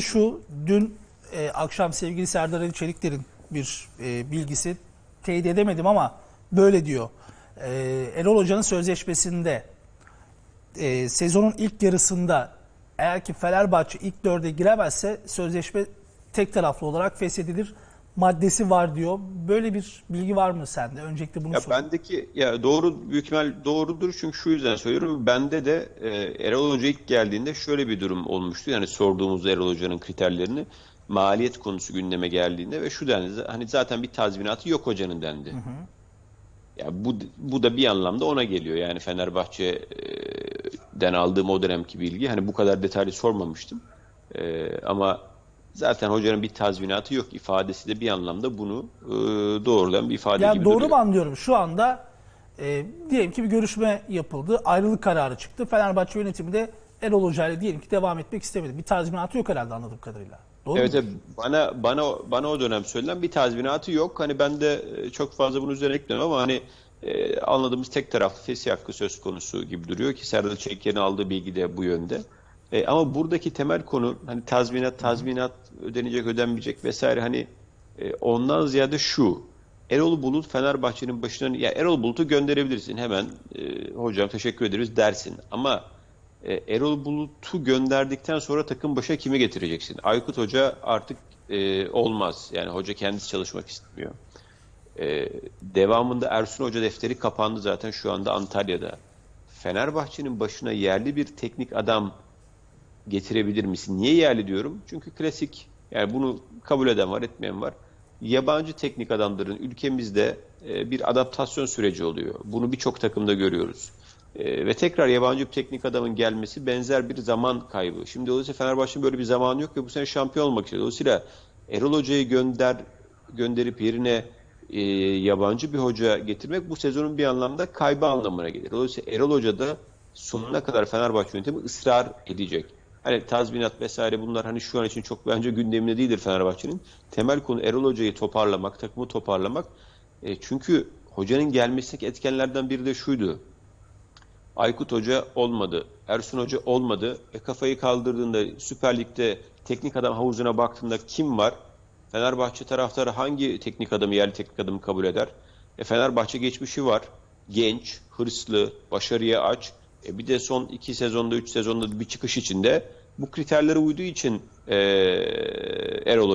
Şu dün e, akşam sevgili Serdar Ali Çelikler'in bir e, bilgisi teyit edemedim ama böyle diyor. E, Erol Hoca'nın sözleşmesinde e, sezonun ilk yarısında eğer ki Fenerbahçe ilk dörde giremezse sözleşme tek taraflı olarak feshedilir maddesi var diyor. Böyle bir bilgi var mı sende? Öncelikle bunu Ya sorayım. bendeki ya doğru büyük ihtimal doğrudur çünkü şu yüzden söylüyorum. Bende de e, Erol Hoca ilk geldiğinde şöyle bir durum olmuştu. Yani sorduğumuz Erol Hoca'nın kriterlerini maliyet konusu gündeme geldiğinde ve şu dendi. Hani zaten bir tazminatı yok hocanın dendi. Ya bu bu da bir anlamda ona geliyor. Yani Fenerbahçe'den aldığım o dönemki bilgi hani bu kadar detaylı sormamıştım. E, ama zaten hocanın bir tazminatı yok ifadesi de bir anlamda bunu e, doğrulayan bir ifade Ya gibi doğru duruyor. mu anlıyorum? Şu anda e, diyelim ki bir görüşme yapıldı. Ayrılık kararı çıktı. Fenerbahçe yönetimi de Erol Hoca ile diyelim ki devam etmek istemedi. Bir tazminatı yok herhalde anladığım kadarıyla. Doğru Evet, mu? bana bana bana o dönem söylenen bir tazminatı yok. Hani ben de e, çok fazla bunun üzerine ekliyorum ama hani e, anladığımız tek taraflı fesih hakkı söz konusu gibi duruyor ki Serdar Çelikler'in aldığı bilgi de bu yönde. E, ama buradaki temel konu hani tazminat, tazminat ödenecek, ödenmeyecek vesaire hani e, ondan ziyade şu. Erol Bulut Fenerbahçe'nin başına ya Erol Bulut'u gönderebilirsin hemen e, hocam teşekkür ederiz dersin ama e, Erol Bulut'u gönderdikten sonra takım başa kimi getireceksin? Aykut Hoca artık e, olmaz. Yani hoca kendisi çalışmak istemiyor. E, devamında Ersun Hoca defteri kapandı zaten şu anda Antalya'da. Fenerbahçe'nin başına yerli bir teknik adam getirebilir misin? Niye yerli diyorum? Çünkü klasik yani bunu kabul eden var etmeyen var. Yabancı teknik adamların ülkemizde e, bir adaptasyon süreci oluyor. Bunu birçok takımda görüyoruz. E, ve tekrar yabancı bir teknik adamın gelmesi benzer bir zaman kaybı. Şimdi dolayısıyla Fenerbahçe'nin böyle bir zamanı yok ve bu sene şampiyon olmak istiyor. Dolayısıyla Erol Hoca'yı gönder gönderip yerine e, yabancı bir hoca getirmek bu sezonun bir anlamda kaybı anlamına gelir. Dolayısıyla Erol Hoca da sonuna kadar Fenerbahçe yönetimi ısrar edecek. Hani tazminat vesaire bunlar hani şu an için çok bence gündeminde değildir Fenerbahçe'nin. Temel konu Erol Hoca'yı toparlamak, takımı toparlamak. E, çünkü hocanın gelmesindeki etkenlerden biri de şuydu. Aykut Hoca olmadı. Ersun Hoca olmadı. E kafayı kaldırdığında Süper Lig'de teknik adam havuzuna baktığında kim var? Fenerbahçe taraftarı hangi teknik adamı, yerli teknik adamı kabul eder? E Fenerbahçe geçmişi var. Genç, hırslı, başarıya aç. E bir de son iki sezonda, üç sezonda bir çıkış içinde bu kriterlere uyduğu için e, Erol